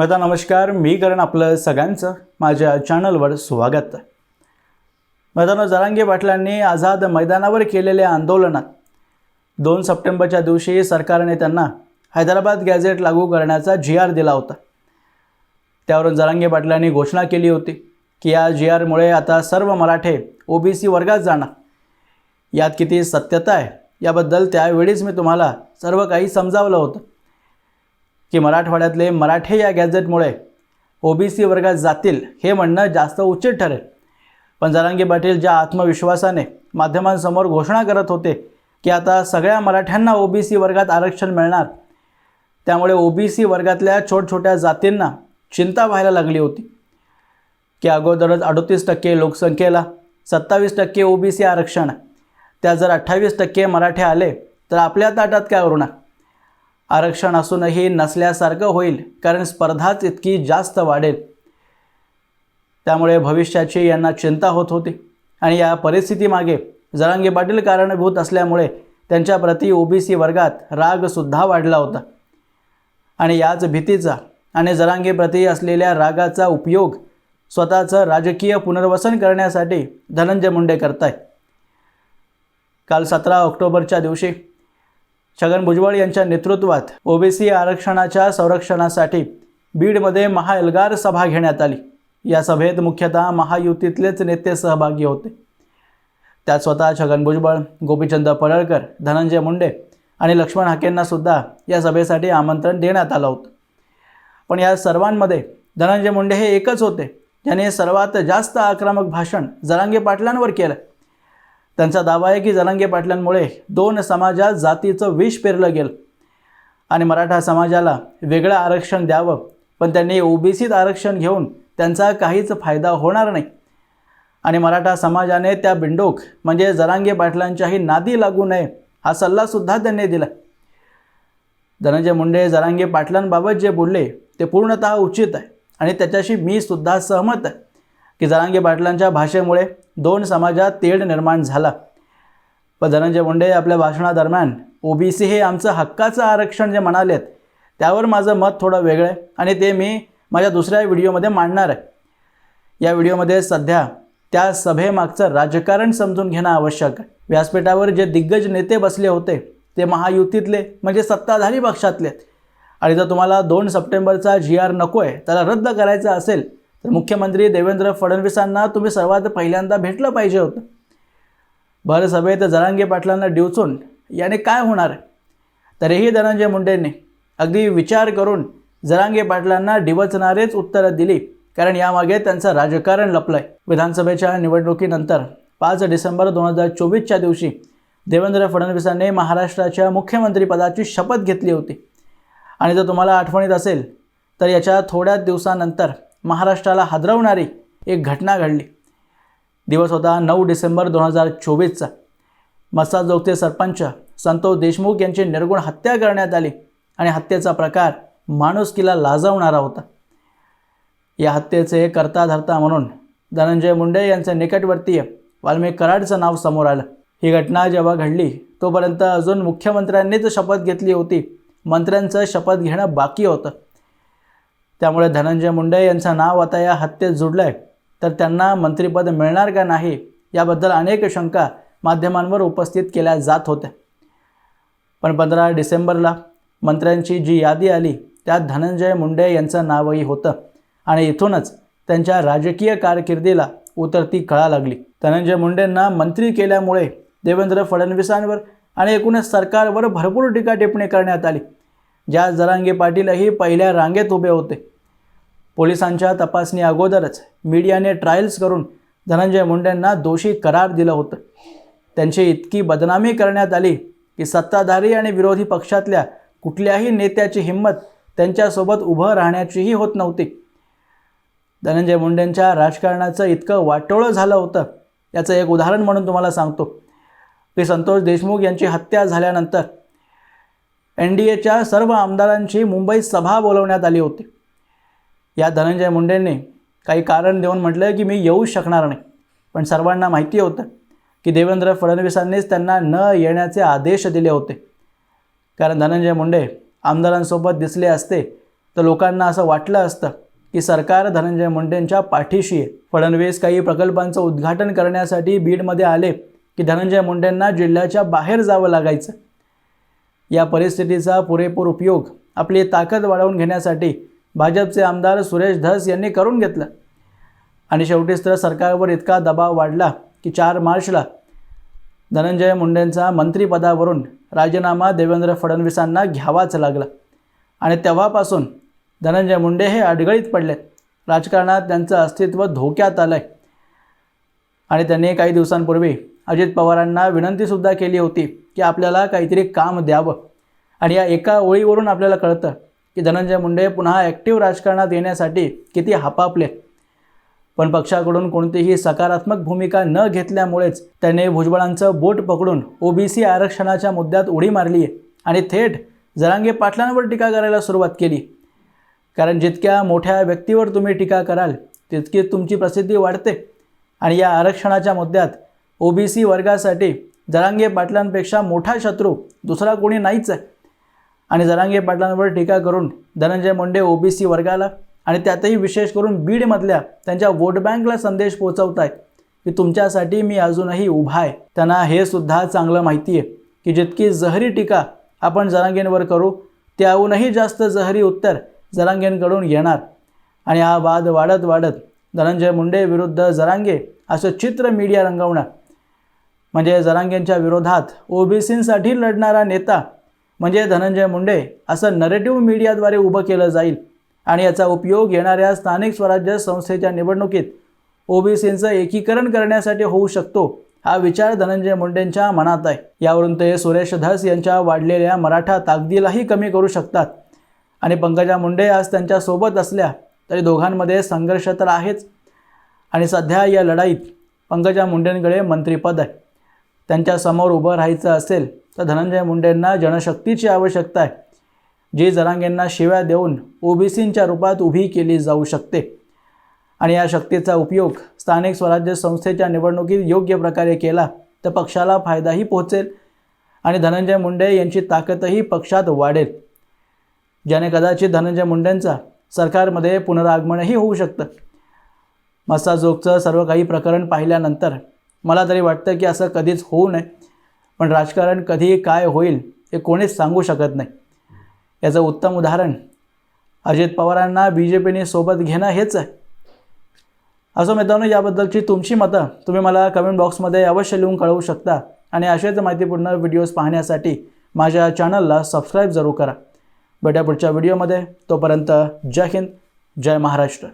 मता नमस्कार मी करण आपलं सगळ्यांचं माझ्या चॅनलवर स्वागत. आहे जरांगे पाटलांनी आझाद मैदानावर केलेल्या आंदोलनात दोन सप्टेंबरच्या दिवशी सरकारने त्यांना हैदराबाद गॅझेट लागू करण्याचा जी आर दिला होता. त्यावरून जरांगे पाटलांनी घोषणा केली होती की या जी आरमुळे आता सर्व मराठे ओबीसी वर्गात जाणार. यात किती सत्यता आहे याबद्दल त्यावेळीच मी तुम्हाला सर्व काही समजावलं होतं. की मराठवाड्यातले मराठे या गॅझेटमुळे ओबीसी वर्गात जातील हे म्हणणं जास्त उचित ठरेल. पण जरांगी पाटील ज्या आत्मविश्वासाने माध्यमांसमोर घोषणा करत होते की आता सगळ्या मराठ्यांना ओबीसी वर्गात आरक्षण मिळणार त्यामुळे ओबीसी वर्गातल्या छोटछोट्या जातींना चिंता व्हायला लागली होती. की अगोदरच अडोतीस टक्के लोकसंख्येला सत्तावीस टक्के ओबीसी आरक्षण त्या जर अठ्ठावीस टक्के मराठे आले तर आपल्या ताटात काय उरणार आरक्षण असूनही नसल्यासारखं होईल कारण स्पर्धाच इतकी जास्त वाढेल. त्यामुळे भविष्याची यांना चिंता होत होती. आणि या परिस्थितीमागे जरांगे पाटील कारणीभूत असल्यामुळे त्यांच्याप्रती ओबीसी वर्गात रागसुद्धा वाढला होता. आणि याच भीतीचा आणि जरांगेप्रती असलेल्या रागाचा उपयोग स्वतःचं राजकीय पुनर्वसन करण्यासाठी धनंजय मुंडे करताय. काल सतरा ऑक्टोबरच्या दिवशी छगन भुजबळ यांच्या नेतृत्वात ओबीसी आरक्षणाच्या संरक्षणासाठी बीडमध्ये महाएल्गार सभा घेण्यात आली. या सभेत मुख्यतः महायुतीतलेच नेते सहभागी होते. त्यात स्वतः छगन भुजबळ गोपीचंद पडळकर धनंजय मुंडे आणि लक्ष्मण हाकेंना सुद्धा या सभेसाठी आमंत्रण देण्यात आलं होतं. पण या सर्वांमध्ये धनंजय मुंडे हे एकच होते. ज्याने सर्वात जास्त आक्रमक भाषण जरांगे पाटलांवर केलं. त्यांचा दावा आहे की जलंगे पाटलांमुळे दोन समाजात जातीचं विष पेरलं गेलं. आणि मराठा समाजाला वेगळं आरक्षण द्यावं पण त्यांनी ओबीसीत आरक्षण घेऊन त्यांचा काहीच फायदा होणार नाही. आणि मराठा समाजाने त्या बिंडोक म्हणजे जरांगे पाटलांच्याही नादी लागू नये हा सल्लासुद्धा त्यांनी दिला. धनंजय मुंडे जरांगे पाटलांबाबत जे बोलले ते पूर्णतः उचित आहे. आणि त्याच्याशी मी सुद्धा सहमत आहे की जरांगे पाटलांच्या भाषेमुळे दोन समाजात तेढ निर्माण झाला. पण धनंजय मुंडे आपल्या भाषणादरम्यान ओबीसी हे आमचं हक्काचं आरक्षण जे म्हणालेत त्यावर माझं मत थोडं वेगळं आहे आणि ते मी माझ्या दुसऱ्या व्हिडिओमध्ये मांडणार आहे. या व्हिडिओमध्ये सध्या त्या सभेमागचं राजकारण समजून घेणं आवश्यक आहे. व्यासपीठावर जे दिग्गज नेते बसले होते ते महायुतीतले म्हणजे सत्ताधारी पक्षातले. आहेत. आणि जर तुम्हाला दोन सप्टेंबरचा जी आर नको आहे त्याला रद्द करायचा असेल तर मुख्यमंत्री देवेंद्र फडणवीसांना तुम्ही सर्वात पहिल्यांदा भेटलं पाहिजे होतं. भर सभेत जरांगे पाटलांना डिवचून याने काय होणार? तरीही धनंजय मुंडेंनी अगदी विचार करून जरांगे पाटलांना डिवचणारेच उत्तरं दिली कारण यामागे त्यांचं राजकारण लपलं आहे विधानसभेच्या निवडणुकीनंतर पाच डिसेंबर दोन हजार चोवीसच्या दिवशी देवेंद्र फडणवीसांनी महाराष्ट्राच्या मुख्यमंत्रीपदाची शपथ घेतली होती. आणि जर तुम्हाला आठवणीत असेल तर याच्या थोड्याच दिवसानंतर महाराष्ट्राला हादरवणारी एक घटना घडली. दिवस होता नऊ डिसेंबर दोन हजार चोवीसचा. मस्साजोगचे सरपंच संतोष देशमुख यांची निर्गुण हत्या करण्यात आली आणि हत्येचा प्रकार माणुसकीला लाजवणारा होता. या हत्येचे करता धरता म्हणून धनंजय मुंडे यांचे निकटवर्तीय वाल्मिक कराडचं नाव समोर आलं. ही घटना जेव्हा घडली तोपर्यंत अजून मुख्यमंत्र्यांनीच शपथ घेतली होती. मंत्र्यांचं शपथ घेणं बाकी होतं. त्यामुळे धनंजय मुंडे यांचं नाव आता या हत्येत जुडलं आहे तर त्यांना मंत्रिपद मिळणार का नाही याबद्दल अनेक शंका माध्यमांवर उपस्थित केल्या जात होत्या. पण पंधरा डिसेंबरला मंत्र्यांची जी यादी आली त्यात धनंजय मुंडे यांचं नावही होतं आणि इथूनच त्यांच्या राजकीय कारकिर्दीला उतरती कळा लागली. धनंजय मुंडेंना मंत्री केल्यामुळे देवेंद्र फडणवीसांवर आणि एकूणच सरकारवर भरपूर टीका टिप्पणी करण्यात आली. ज्या जरांगे पाटीलही पहिल्या रांगेत उभे होते. पोलिसांच्या तपासणी अगोदरच मीडियाने ट्रायल्स करून धनंजय मुंडेंना दोषी करार दिलं होतं. त्यांची इतकी बदनामी करण्यात आली की सत्ताधारी आणि विरोधी पक्षातल्या कुठल्याही नेत्याची हिंमत त्यांच्यासोबत उभं राहण्याचीही होत नव्हती. धनंजय मुंडेंच्या राजकारणाचं इतकं वाटोळं झालं होतं. याचं एक उदाहरण म्हणून तुम्हाला सांगतो. की संतोष देशमुख यांची हत्या झाल्यानंतर एन डी एच्या सर्व आमदारांची मुंबईत सभा बोलवण्यात आली होती. या धनंजय मुंडेंनी काही कारण देऊन म्हटलं की मी येऊ शकणार नाही. पण सर्वांना माहिती होतं की देवेंद्र फडणवीसांनीच त्यांना न येण्याचे आदेश दिले होते. कारण धनंजय मुंडे आमदारांसोबत दिसले असते तर लोकांना असं वाटलं असतं की सरकार धनंजय मुंडेंच्या पाठीशी आहे. फडणवीस काही प्रकल्पांचं उद्घाटन करण्यासाठी बीडमध्ये आले की धनंजय मुंडेंना जिल्ह्याच्या बाहेर जावं लागायचं. या परिस्थितीचा पुरेपूर उपयोग आपली ताकद वाढवून घेण्यासाठी भाजपचे आमदार सुरेश धस यांनी करून घेतलं. आणि शेवटीच तर सरकारवर इतका दबाव वाढला की चार मार्चला धनंजय मुंडेंचा मंत्रिपदावरून राजीनामा देवेंद्र फडणवीसांना घ्यावाच लागला. आणि तेव्हापासून धनंजय मुंडे हे अडगळीत पडले. राजकारणात त्यांचं अस्तित्व धोक्यात आलं आहे आणि त्यांनी काही दिवसांपूर्वी अजित पवारांना विनंतीसुद्धा केली होती की आपल्याला काहीतरी काम द्यावं. आणि या एका ओळीवरून आपल्याला कळतं की धनंजय मुंडे पुन्हा ॲक्टिव्ह राजकारणात येण्यासाठी किती हापापले. पण पक्षाकडून कोणतीही सकारात्मक भूमिका न घेतल्यामुळेच त्याने भुजबळांचं बोट पकडून ओबीसी आरक्षणाच्या मुद्द्यात उडी मारली आहे आणि थेट जरांगे पाटलांवर टीका करायला सुरुवात केली. कारण जितक्या मोठ्या व्यक्तीवर तुम्ही टीका कराल तितकी तुमची प्रसिद्धी वाढते. आणि या आरक्षणाच्या मुद्द्यात ओबीसी वर्गासाठी जरांगे पाटलांपेक्षा मोठा शत्रू दुसरा कोणी नाहीच आहे. आणि जरांगे पाटलांवर टीका करून धनंजय मुंडे ओबीसी वर्गाला आणि त्यातही विशेष करून बीडमधल्या त्यांच्या वोट बँकला संदेश पोहोचवत आहेत की तुमच्यासाठी मी अजूनही उभा आहे. त्यांना हे सुद्धा चांगलं माहिती आहे की जितकी जहरी टीका आपण जरांगेंवर करू त्याहूनही जास्त जहरी उत्तर जरांगेंकडून येणार. आणि हा वाद वाढत वाढत धनंजय मुंडे विरुद्ध जरांगे असं चित्र मीडिया रंगवणार. म्हणजे जरांगेंच्या विरोधात ओबीसींसाठी लढणारा नेता म्हणजे धनंजय मुंडे असं नरेटिव्ह मीडियाद्वारे उभं केलं जाईल. आणि याचा उपयोग येणाऱ्या स्थानिक स्वराज्य संस्थेच्या निवडणुकीत ओबीसींचं एकीकरण करण्यासाठी होऊ शकतो हा विचार धनंजय मुंडेंच्या मनात आहे. यावरून ते सुरेश धस यांच्या वाढलेल्या मराठा ताकदीलाही कमी करू शकतात. आणि पंकजा मुंडे आज त्यांच्यासोबत असल्या तरी दोघांमध्ये संघर्ष तर आहेच. आणि सध्या या लढाईत पंकजा मुंडेंकडे मंत्रिपद आहे. त्यांच्यासमोर उभं राहायचं असेल तर धनंजय मुंडेंना जनशक्तीची आवश्यकता आहे जी जरांगेंना शिव्या देऊन ओबीसींच्या रूपात उभी केली जाऊ शकते. आणि या शक्तीचा उपयोग स्थानिक स्वराज्य संस्थेच्या निवडणुकीत योग्य प्रकारे केला तर पक्षाला फायदाही पोहोचेल आणि धनंजय मुंडे यांची ताकदही पक्षात वाढेल. ज्याने कदाचित धनंजय मुंडेंचा सरकारमध्ये पुनरागमनही होऊ शकतं. मसाजोगचं सर्व काही प्रकरण पाहिल्यानंतर मला तरी वाटतं की असं कधीच होऊ नये. पण राजकारण कधीही काय होईल हे कोणीच सांगू शकत नाही. याचं उत्तम उदाहरण अजित पवारांना बी जे पीने सोबत घेणं हेच आहे. असं मित्रांनो याबद्दलची तुमची मतं तुम्ही मला कमेंट बॉक्समध्ये अवश्य लिहून कळवू शकता आणि असेच माहितीपूर्ण व्हिडिओज पाहण्यासाठी माझ्या चॅनलला सबस्क्राईब जरूर करा. भेट्या पुढच्या व्हिडिओमध्ये तोपर्यंत जय हिंद जय महाराष्ट्र.